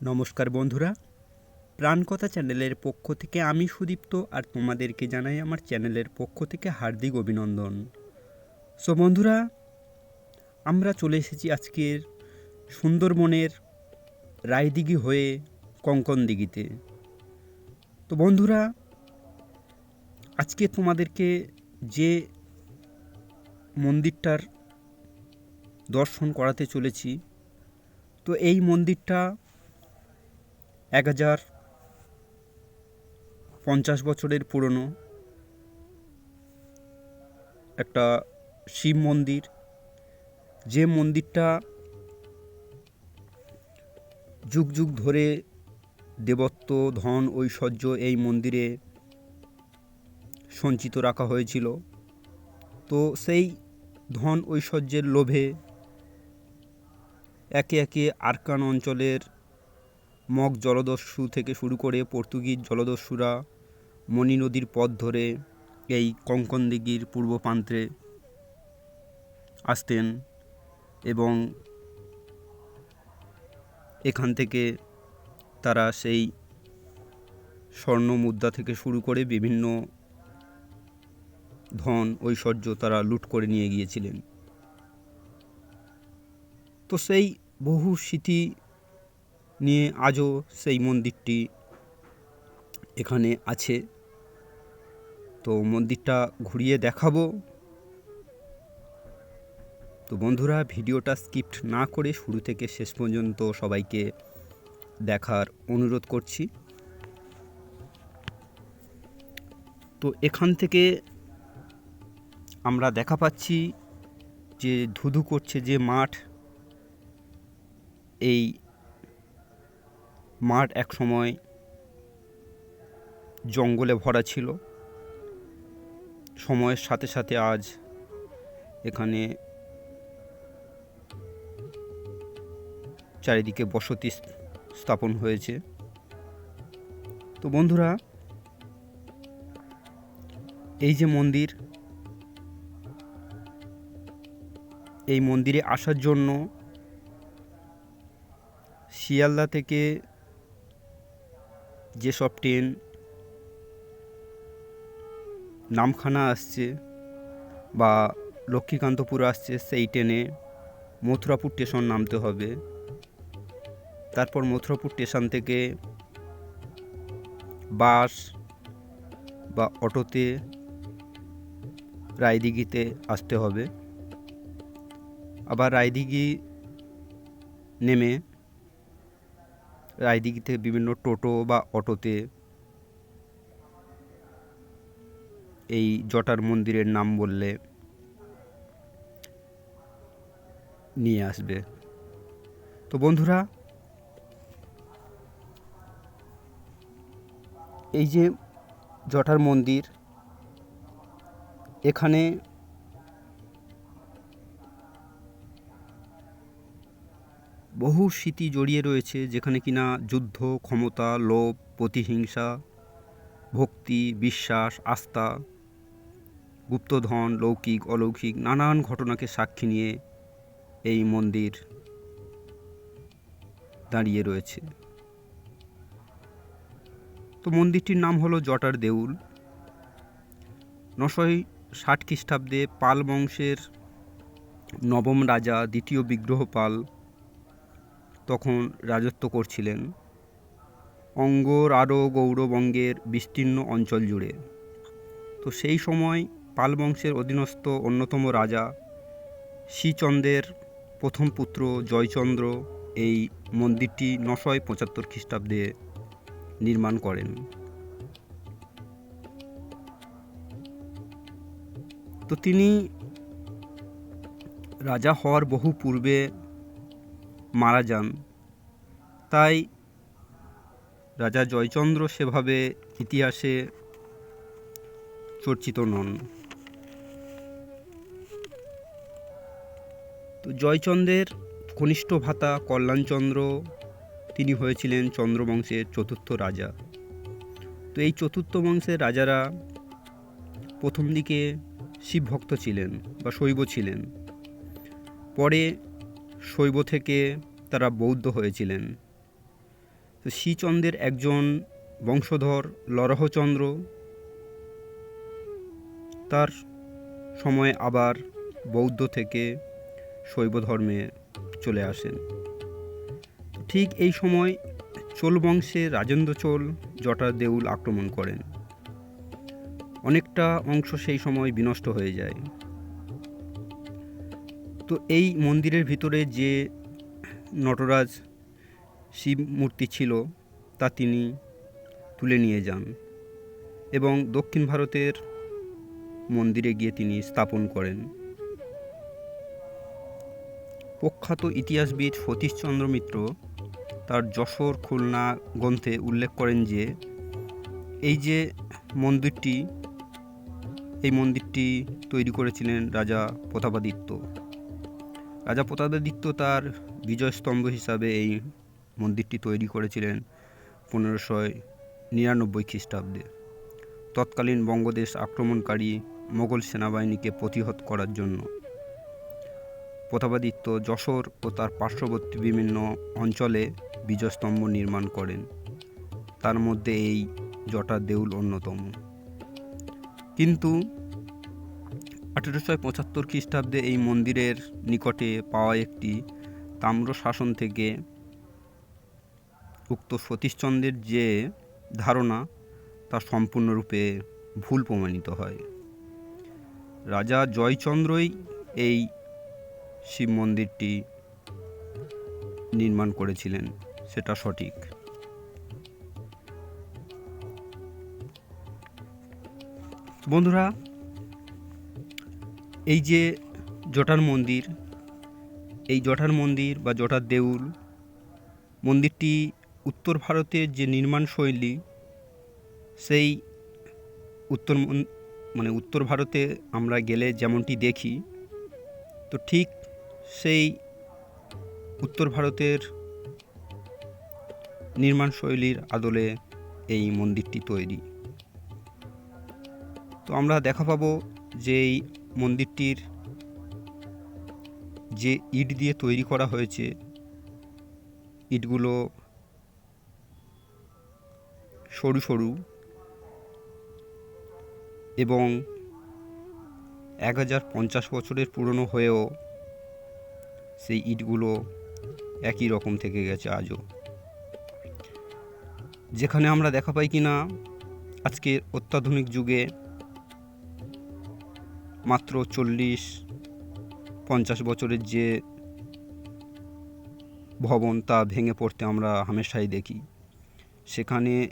নমস্কার বন্ধুরা। প্রাণকথা চ্যানেলের পক্ষ থেকে আমি সুদীপ্ত আর তোমাদেরকে জানাই আমার চ্যানেলের পক্ষ থেকে হার্দিক অভিনন্দন। সো বন্ধুরা, আমরা চলে এসেছি আজকের সুন্দরবনের রায়দিঘি হয়ে কঙ্কন দিঘিতে। তো বন্ধুরা, আজকে তোমাদেরকে যে মন্দিরটার দর্শন করাতে চলেছি, তো এই মন্দিরটা এক হাজার পঞ্চাশ বছরের পুরনো একটা শিব মন্দির। যে মন্দিরটা যুগ যুগ ধরে দেবত্ব, ধন, ঐশ্বর্য এই মন্দিরে সঞ্চিত রাখা হয়েছিল। তো সেই ধন, ঐশ্বর্যের লোভে একে একে আরকান অঞ্চলের মগ জলদস্যু থেকে শুরু করে পর্তুগিজ জলদস্যুরা মণি নদীর পথ ধরে এই কঙ্কন দিঘির পূর্ব প্রান্তে আসতেন এবং এখান থেকে তারা সেই স্বর্ণ মুদ্রা থেকে শুরু করে বিভিন্ন ধন, ঐশ্বর্য তারা লুট করে নিয়ে গিয়েছিলেন। তো সেই বহু স্মৃতি নিয়ে আজও সেই মন্দিরটি এখানে আছে। তো মন্দিরটা ঘুরিয়ে দেখাবো। তো বন্ধুরা, ভিডিওটা স্কিপ্ট না করে শুরু থেকে শেষ পর্যন্ত সবাইকে দেখার অনুরোধ করছি। তো এখান থেকে আমরা দেখা পাচ্ছি যে ধুধু করছে যে মাঠ, এই মাঠ এক সময় জঙ্গলে ভরা ছিল। সময়ের সাথে সাথে আজ এখানে চারিদিকে বসতি স্থাপন হয়েছে। তো বন্ধুরা, এই যে মন্দির, এই মন্দিরে আসার জন্য শিয়ালদা থেকে যেসব ট্রেন, নামখানা আসছে বা লক্ষ্মীকান্তপুর আসছে, সেই ট্রেনে মথুরাপুর স্টেশন নামতে হবে। তারপর মথুরাপুর স্টেশন থেকে বাস বা অটোতে রায়দিঘিতে আসতে হবে। আবার রায়দিঘি নেমে রায়দিঘিতে বিভিন্ন টোটো বা অটোতে এই জটার মন্দিরের নাম বললে নিয়ে আসবে। তো বন্ধুরা, এই যে জটার মন্দির, এখানে বহু স্মৃতি জড়িয়ে রয়েছে যেখানে কিনা যুদ্ধ, ক্ষমতা, লোভ, প্রতিহিংসা, ভক্তি, বিশ্বাস, আস্থা, গুপ্তধন, লৌকিক, অলৌকিক নানান ঘটনাকে সাক্ষী নিয়ে এই মন্দির দাঁড়িয়ে রয়েছে। তো মন্দিরটির নাম হলো জটার দেউল। নশয় ষাট খ্রিস্টাব্দে পাল বংশের নবম রাজা, দ্বিতীয় বিগ্রহপাল তখন রাজত্ব করছিলেন। অঙ্গ রাঢ় গৌরবঙ্গের বিস্তীর্ণ অঞ্চল জুড়ে। তো সেই সময় পাল বংশের অধীনস্থ অন্যতম রাজা শ্রীচন্দ্রের প্রথম পুত্র জয়চন্দ্র এই মন্দিরটি নশয় পঁচাত্তর খ্রিস্টাব্দে নির্মাণ করেন। তো তিনি রাজা হওয়ার বহু পূর্বে মারা যান। তাই রাজা জয়চন্দ্র সেভাবে ইতিহাসে চর্চিত নন। তো জয়চন্দ্রের কনিষ্ঠ ভাতা কল্যাণচন্দ্র, তিনি হয়েছিলেন চন্দ্রবংশের চতুর্থ রাজা। তো এই চতুর্থ বংশের রাজারা প্রথম দিকে শিবভক্ত ছিলেন বা শৈব ছিলেন। পরে শৈব থেকে তারা বৌদ্ধ হয়েছিলেন। তো শ্রীচন্দ্রের একজন বংশধর লরহচন্দ্র, তার সময় আবার বৌদ্ধ থেকে শৈব ধর্মে চলে আসেন। ঠিক এই সময় চোল বংশে রাজেন্দ্র চোল জটার দেউল আক্রমণ করেন। অনেকটা অংশ সেই সময় বিনষ্ট হয়ে যায়। তো এই মন্দিরের ভিতরে যে নটরাজ শিব মূর্তি ছিল, তা তিনি তুলে নিয়ে যান এবং দক্ষিণ ভারতের মন্দিরে গিয়ে তিনি স্থাপন করেন। প্রখ্যাত ইতিহাসবিদ সতীশচন্দ্র মিত্র তার যশোর খুলনা গ্রন্থে উল্লেখ করেন যে, এই যে মন্দিরটি, এই মন্দিরটি তৈরি করেছিলেন রাজা প্রতাপাদিত্য। রাজা প্রতাপাদিত্য তার বিজয়স্তম্ভ হিসাবে এই মন্দিরটি তৈরি করেছিলেন পনেরোশো নিরানব্বই খ্রিস্টাব্দে। তৎকালীন বঙ্গদেশ আক্রমণকারী মোগল সেনাবাহিনীকে প্রতিহত করার জন্য। প্রতাপাদিত্য যশোর ও তার পার্শ্ববর্তী বিভিন্ন অঞ্চলে বিজয়স্তম্ভ নির্মাণ করেন। তার মধ্যে এই জটা দেউল অন্যতম। কিন্তু আঠেরোশো পঁচাত্তর খ্রিস্টাব্দে এই মন্দিরের নিকটে পাওয়া একটি তাম্র শাসন থেকে উক্ত সতীশচন্দ্রের যে ধারণা, তা সম্পূর্ণরূপে ভুল প্রমাণিত হয়। রাজা জয়চন্দ্রই এই শিব মন্দিরটি নির্মাণ করেছিলেন, সেটা সঠিক। বন্ধুরা এই যে জটার মন্দির, এই জটার মন্দির বা জটার দেউল, মন্দিরটি উত্তর ভারতের যে নির্মাণ শৈলী, সেই উত্তর মন- উত্তর ভারতে আমরা গেলে যেমনটি দেখি, তো ঠিক সেই উত্তর ভারতের নির্মাণ শৈলীর আদলে এই মন্দিরটি তৈরি। তো আমরা দেখা পাবো যে এই মন্দিরটির যে ইট দিয়ে তৈরি করা হয়েছে, ইটগুলো সরু সরু এবং এক হাজার পঞ্চাশ বছরের পুরনো হয়েও সেই ইটগুলো একই রকম থেকে গেছে আজও। যেখানে আমরা দেখা পাই কি না আজকের অত্যাধুনিক যুগে মাত্র চল্লিশ, পঞ্চাশ বছরের যে ভবন তা ভেঙে পড়তে আমরা হামেশাই দেখি। সেখানে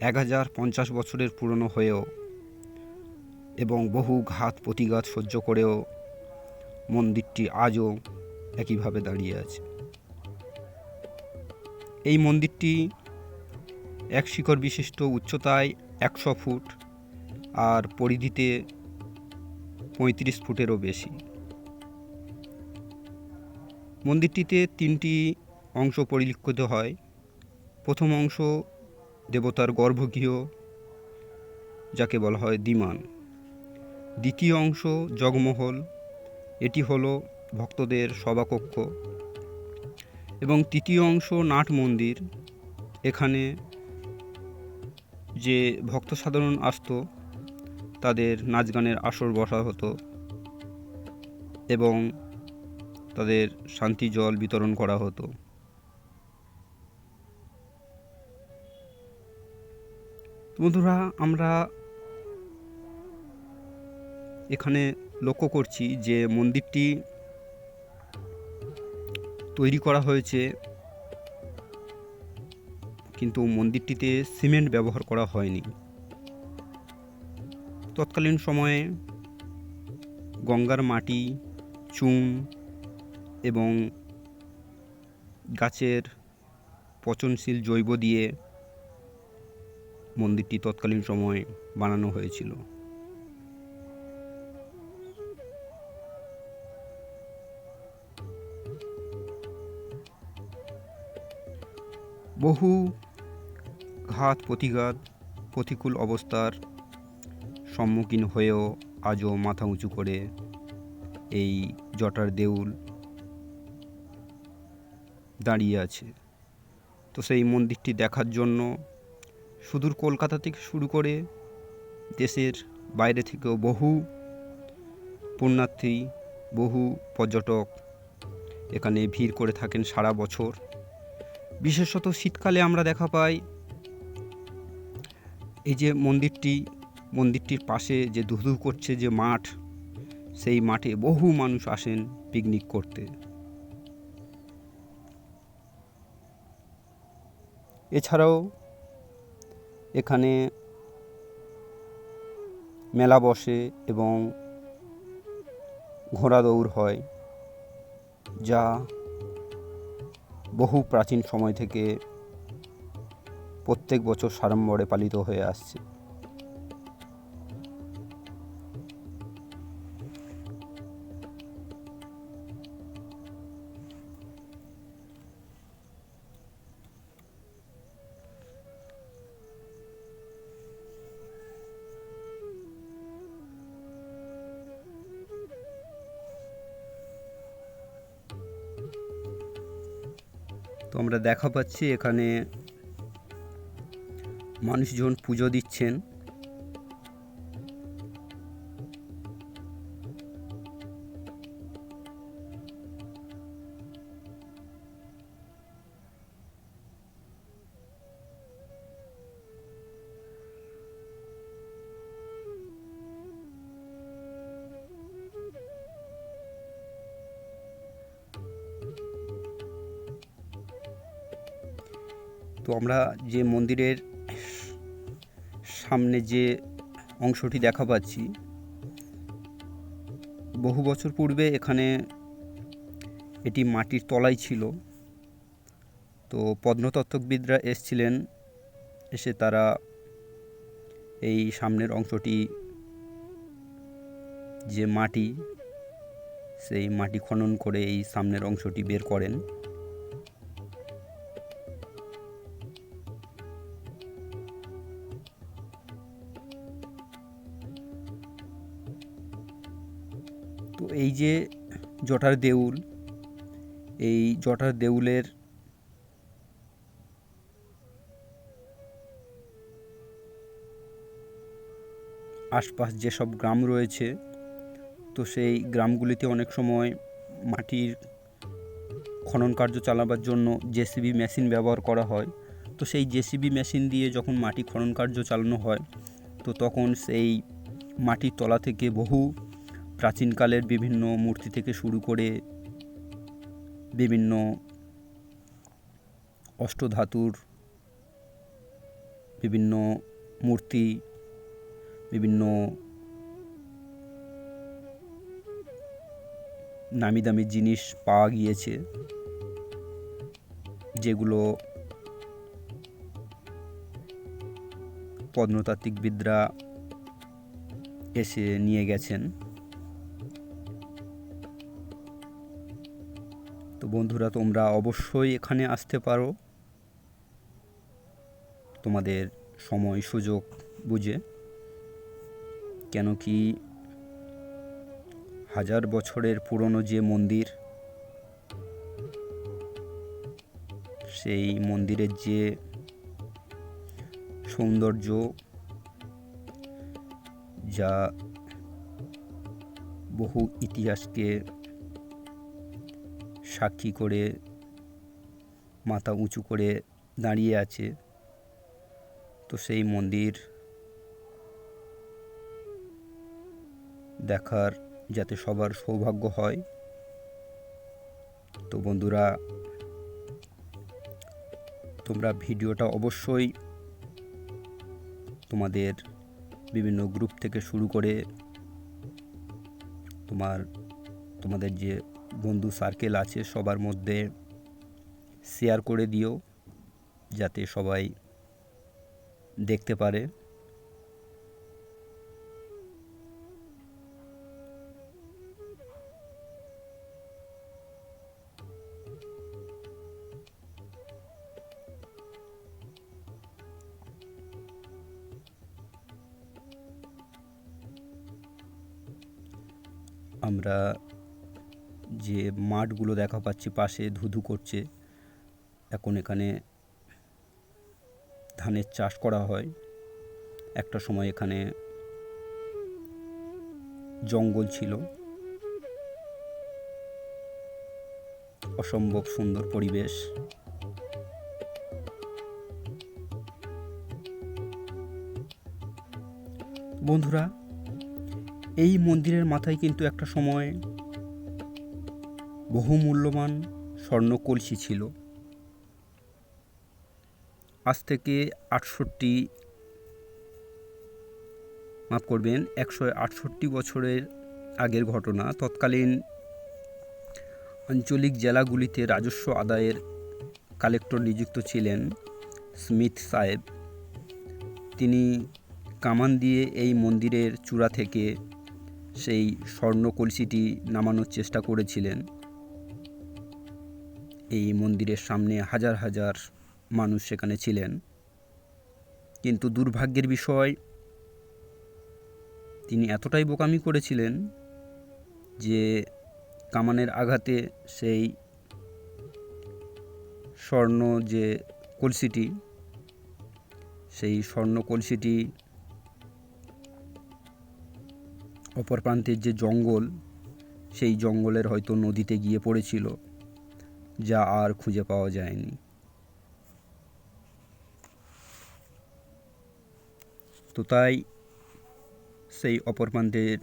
এক হাজার পঞ্চাশ বছরের পুরনো হয়েও এবং বহু ঘাত প্রতিঘাত সহ্য করেও মন্দিরটি আজও একইভাবে দাঁড়িয়ে আছে। এই মন্দিরটি এক শিখর বিশিষ্ট উচ্চতায় একশো ফুট আর পরিধিতে পঁয়ত্রিশ ফুটেরও বেশি। মন্দিরটিতে তিনটি অংশ পরিলক্ষিত হয়। প্রথম অংশ দেবতার গর্ভগৃহ, যাকে বলা হয় দিমান দ্বিতীয় অংশ জগমহল, এটি হলো ভক্তদের সভাকক্ষ। এবং তৃতীয় অংশ নাট মন্দির, এখানে যে ভক্ত সাধারণ আসতো তাদের নাচ গানের আসর বসা হতো এবং তাদের শান্তি জল বিতরণ করা হতো। বন্ধুরা, আমরা এখানে লক্ষ্য করছি যে মন্দিরটি তৈরি করা হয়েছে, কিন্তু মন্দিরটিতে সিমেন্ট ব্যবহার করা হয়নি। তৎকালীন সময়ে গঙ্গার মাটি, চুন এবং গাছের পচনশীল জৈব দিয়ে মন্দিরটি তৎকালীন সময়ে বানানো হয়েছিল। বহু ঘাত, প্রতিঘাত, প্রতিকূল অবস্থার সম্মুখীন হয়েও আজও মাথা উঁচু করে এই জটার দেউল দাঁড়িয়ে আছে। তো সেই মন্দিরটি দেখার জন্য সুদূর কলকাতা থেকে শুরু করে দেশের বাইরে থেকেও বহু পুণ্যার্থী, বহু পর্যটক এখানে ভিড় করে থাকেন সারা বছর। বিশেষত শীতকালে আমরা দেখা পাই এই যে মন্দিরটি মন্দিরটির পাশে যে ধুধু করছে যে মাঠ, সেই মাঠে বহু মানুষ আসেন পিকনিক করতে। এছাড়াও এখানে মেলা বসে এবং ঘোড়া দৌড় হয়, যা বহু প্রাচীন সময় থেকে প্রত্যেক বছর সাড়ম্বরে পালিত হয়ে আসছে। তো আমরা দেখা পাচ্ছি এখানে মানুষজন পুজো দিচ্ছেন। তো আমরা যে মন্দিরের সামনে যে অংশটি দেখা পাচ্ছি, বহু বছর পূর্বে এখানে এটি মাটির তলায় ছিল। তো পদ্মতত্ত্ববিদরা এসছিলেন, এসে তারা এই সামনের অংশটি, যে মাটি, সেই মাটি খনন করে এই সামনের অংশটি বের করেন। যে জটার দেউল, এই জটার দেউলের আশপাশ যেসব গ্রাম রয়েছে, তো সেই গ্রামগুলিতে অনেক সময় মাটির খনন কার্য চালাবার জন্য জেসিবি মেশিন ব্যবহার করা হয়। তো সেই জেসিবি মেশিন দিয়ে যখন মাটি খনন কার্য চালানো হয়, তো তখন সেই মাটির তলা থেকে বহু প্রাচীনকালের বিভিন্ন মূর্তি থেকে শুরু করে বিভিন্ন অষ্টধাতুর বিভিন্ন মূর্তি, বিভিন্ন নামি দামি জিনিস পাওয়া গিয়েছে, যেগুলো প্রত্নতাত্ত্বিকবিদরা এসে নিয়ে গেছেন। বন্ধুরা, তোমরা অবশ্যই এখানে আসতে পারো। তোমাদের সময়, সুযোগ বুঝে। কেন কি হাজার বছরের পুরনো যে মন্দির, সেই মন্দিরের যে সৌন্দর্য, যা বহু ইতিহাসকে সাক্ষী করে, মাথা উঁচু করে দাঁড়িয়ে আছে। তো সেই মন্দির দেখার যাতে সবার সৌভাগ্য হয়। তো বন্ধুরা, তোমরা ভিডিওটা অবশ্যই তোমাদের বিভিন্ন গ্রুপ থেকে শুরু করে তোমার, তোমাদের যে বন্ধু সার্কেল আছে সবার মধ্যে শেয়ার করে দিও যাতে সবাই দেখতে পারে। আমরা যে মাঠগুলো দেখা পাচ্ছি, পাশে ধুধু করছে। এখন এখানে ধানের চাষ করা হয়। একটা সময় এখানে জঙ্গল ছিল। অসম্ভব সুন্দর পরিবেশ। বন্ধুরা, এই মন্দিরের মাথায় কিন্তু একটা সময় বহু মূল্যবান স্বর্ণকলসি ছিল। আজ থেকে আটষট্টি মাফ করবেন, একশো আটষট্টি বছরের আগের ঘটনা। তৎকালীন আঞ্চলিক জেলাগুলিতে রাজস্ব আদায়ের কালেক্টর নিযুক্ত ছিলেন স্মিথ সাহেব। তিনি কামান দিয়ে এই মন্দিরের চূড়া থেকে সেই স্বর্ণকলসিটি নামানোর চেষ্টা করেছিলেন। এই মন্দিরের সামনে হাজার হাজার মানুষ সেখানে ছিলেন। কিন্তু দুর্ভাগ্যের বিষয়, তিনি এতটাই বোকামি করেছিলেন যে কামানের আঘাতে সেই স্বর্ণ যে কলসিটি, সেই স্বর্ণ কলসিটি অপর প্রান্তের যে জঙ্গল, সেই জঙ্গলের হয়তো নদীতে গিয়ে পড়েছিল। যা আর খুঁজে পাওয়া যায়নি। তো তাই সেই অপর প্রান্তের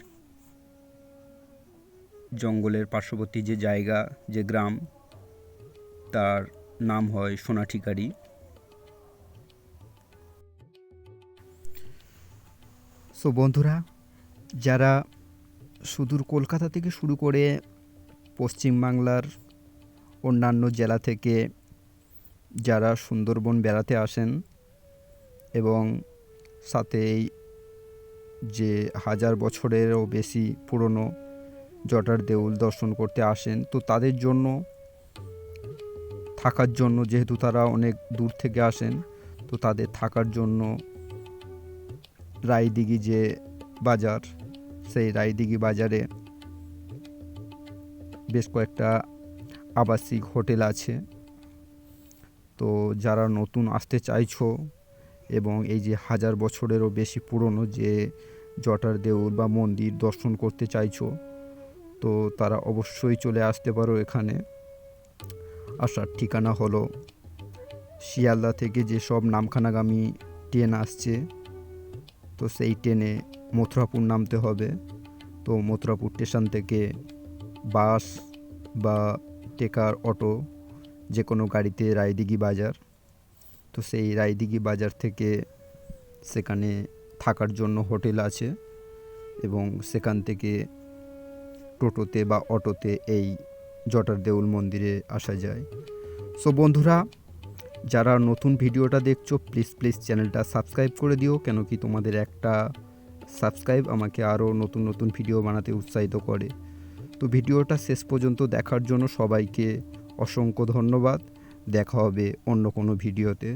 জঙ্গলের পার্শ্ববর্তী যে জায়গা, যে গ্রাম, তার নাম হয় সোনাঠিকারি। সো বন্ধুরা, যারা সুদূর কলকাতা থেকে শুরু করে পশ্চিমবাংলার অন্যান্য জেলা থেকে যারা সুন্দরবন বেড়াতে আসেন এবং সাথে এই যে হাজার বছরেরও বেশি পুরনো জটার দেউল দর্শন করতে আসেন, তো তাদের জন্য, থাকার জন্য যেহেতু তারা অনেক দূর থেকে আসেন, তো তাদের থাকার জন্য রায়দিঘি যে বাজার, সেই রায়দিঘি বাজারে বেশ কয়েকটা আবাসিক হোটেল আছে। তো যারা নতুন আসতে চাইছো এবং এই যে হাজার বছরেরও বেশি পুরনো যে জটার দেউল বা মন্দির দর্শন করতে চাইছো, তো তারা অবশ্যই চলে আসতে পারো এখানে। আসার ঠিকানা হলো শিয়ালদা থেকে যেসব নামখানাগামী ট্রেন আসছে, তো সেই ট্রেনে মথুরাপুর নামতে হবে। তো মথুরাপুর স্টেশন থেকে বাস বা টেকার, অটো যে কোনো গাড়িতে রায়দিঘি বাজার। তো সেই রায়দিঘি বাজার থেকে সেখানে থাকার জন্য হোটেল আছে এবং সেখান থেকে টোটোতে বা অটোতে এই জটার দেউল মন্দিরে আসা যায়। সো বন্ধুরা, যারা নতুন ভিডিওটা দেখছ প্লিজ প্লিজ চ্যানেলটা সাবস্ক্রাইব করে দিও, কেন কি তোমাদের একটা সাবস্ক্রাইব আমাকে আরও নতুন নতুন ভিডিও বানাতে উৎসাহিত করে। তো ভিডিওটা শেষ পর্যন্ত দেখার জন্য সবাইকে অসংখ্য ধন্যবাদ। দেখা হবে অন্য কোনো ভিডিওতে।